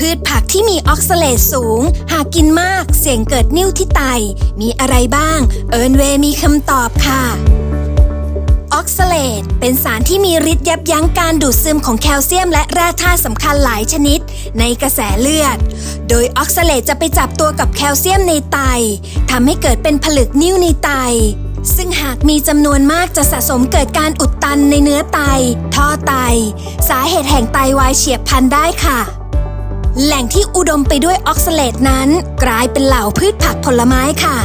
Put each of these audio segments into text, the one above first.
พืชผักที่มีออกซาเลตสูง หากกินมากเสี่ยงเกิดนิ่วที่ไต มีอะไรบ้าง เอิร์นเวย์มีคำตอบค่ะออกซาเลตเป็นสารที่มีฤทธิ์ยับยั้งการดูดซึมของแคลเซียมและแร่ธาตุสำคัญหลายชนิด ในกระแสเลือด โดยออกซาเลตจะไปจับตัวกับแคลเซียมในไตทำให้เกิดเป็นผลึกนิ่วในไต ซึ่งหากมีจำนวนมากจะสะสมเกิดการอุดตันในเนื้อไต ท่อไต สาเหตุแห่งไตวายเฉียบพลันได้ค่ะ แหล่งที่อุดมไปด้วยออกซาเลตนั้น กลายเป็นเหล่าพืชผักผลไม้ค่ะ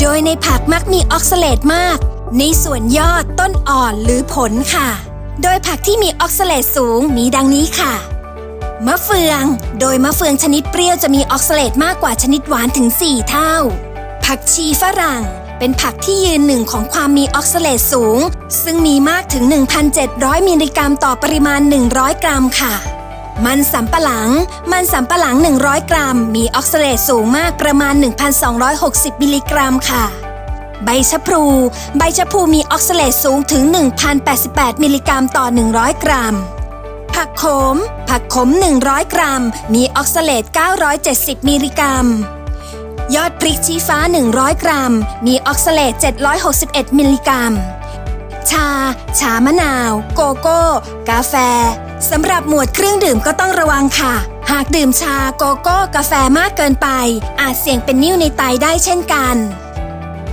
โดยในผักมักมีออกซาเลตมาก ในส่วนยอดต้นอ่อนหรือผลค่ะ โดยผักที่มีออกซาเลตสูงมีดังนี้ค่ะ มะเฟือง โดยมะเฟืองชนิดเปรี้ยวจะมีออกซาเลตมากกว่าชนิดหวานถึง 4 เท่า ผักชีฝรั่งเป็นผักที่ยืนหนึ่งของความมีออกซาเลตสูง ซึ่งมีมากถึง 1,700 มิลลิกรัมต่อปริมาณ 100 กรัมค่ะ มันสำปะหลัง มันสำปะหลัง 100 กรัม มีออกซาเลตสูงมากประมาณ 1,260 มิลลิกรัมค่ะ ใบชะพลู ใบชะพลูมีออกซาเลตสูงถึง 1,088 มิลลิกรัมต่อ 100 กรัม ผักขม ผักขม 100 กรัม มีออกซาเลต970 มิลลิกรัม ยอดพริกชี้ฟ้า 100 กรัม มีออกซาเลต761 มิลลิกรัม ชา ชามะนาว โกโก้ กาแฟ สำหรับหมวดเครื่องดื่มก็ต้องระวังค่ะ หากดื่มชาโกโก้ กาแฟมากเกินไป อาจเสี่ยงเป็นนิ่วในไตได้เช่นกัน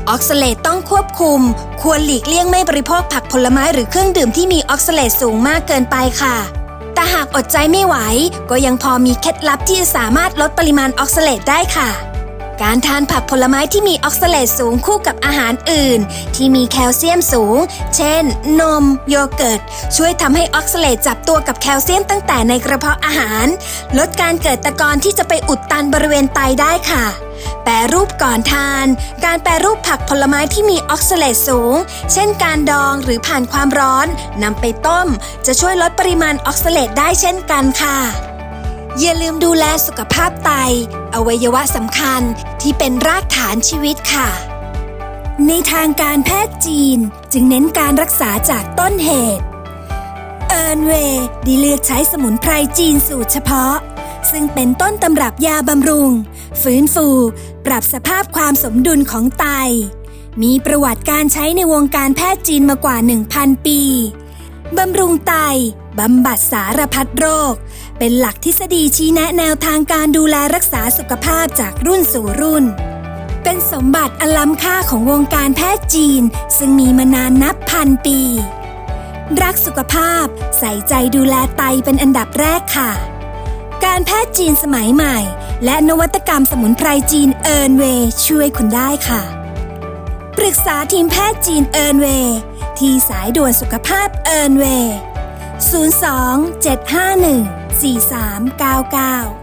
ออกซาเลตต้องควบคุม ควรหลีกเลี่ยงไม่บริโภคผักผลไม้หรือเครื่องดื่มที่มีออกซาเลตสูงมากเกินไปค่ะ แต่หากอดใจไม่ไหว ก็ยังพอมีเคล็ดลับที่จะสามารถลดปริมาณออกซาเลตได้ค่ะ การทานผักผลไม้ที่มีออกซาเลตสูงคู่กับอาหารอื่น ที่มีแคลเซียมสูง เช่น นม โยเกิร์ต ช่วยทำให้ออกซาเลตจับตัวกับแคลเซียมตั้งแต่ในกระเพาะอาหาร ลดการเกิดตะกอนที่จะไปอุดตันบริเวณไตได้ค่ะ แปรรูปก่อนทาน การแปรรูปผักผลไม้ที่มีออกซาเลตสูง เช่นการดองหรือผ่านความร้อนนำไปต้ม จะช่วยลดปริมาณออกซาเลตได้เช่นกันค่ะ อย่าลืมดูแลสุขภาพไต อวัยวะสำคัญที่เป็นรากฐานชีวิตค่ะ ในทางการแพทย์จีนจึงเน้นการรักษาจากต้นเหตุเอิร์นเวย์ได้เลือกใช้สมุนไพรจีนสูตรเฉพาะ ซึ่งเป็นต้นตำรับยาบำรุง ฟื้นฟู ปรับสภาพความสมดุลของไต มีประวัติการใช้ในวงการแพทย์จีนมากว่า 1,000 ปีบำรุงไต บำบัดสารพัดโรค เป็นหลักทฤษฎีชี้แนะแนวทางการดูแลรักษาสุขภาพจากรุ่นสู่รุ่น เป็นสมบัติอล้ำค่าของวงการแพทย์จีน ซึ่งมีมานานนับพันปี รักสุขภาพใส่ใจดูแลไตเป็นอันดับแรกค่ะ การแพทย์จีนสมัยใหม่ และนวัตกรรมสมุนไพรจีนเอิร์นเวย์ช่วยคุณได้ค่ะ ปรึกษาทีมแพทย์จีนเอิร์นเวย์ที่สายด่วนสุขภาพเอิร์นเวย์02 751 4399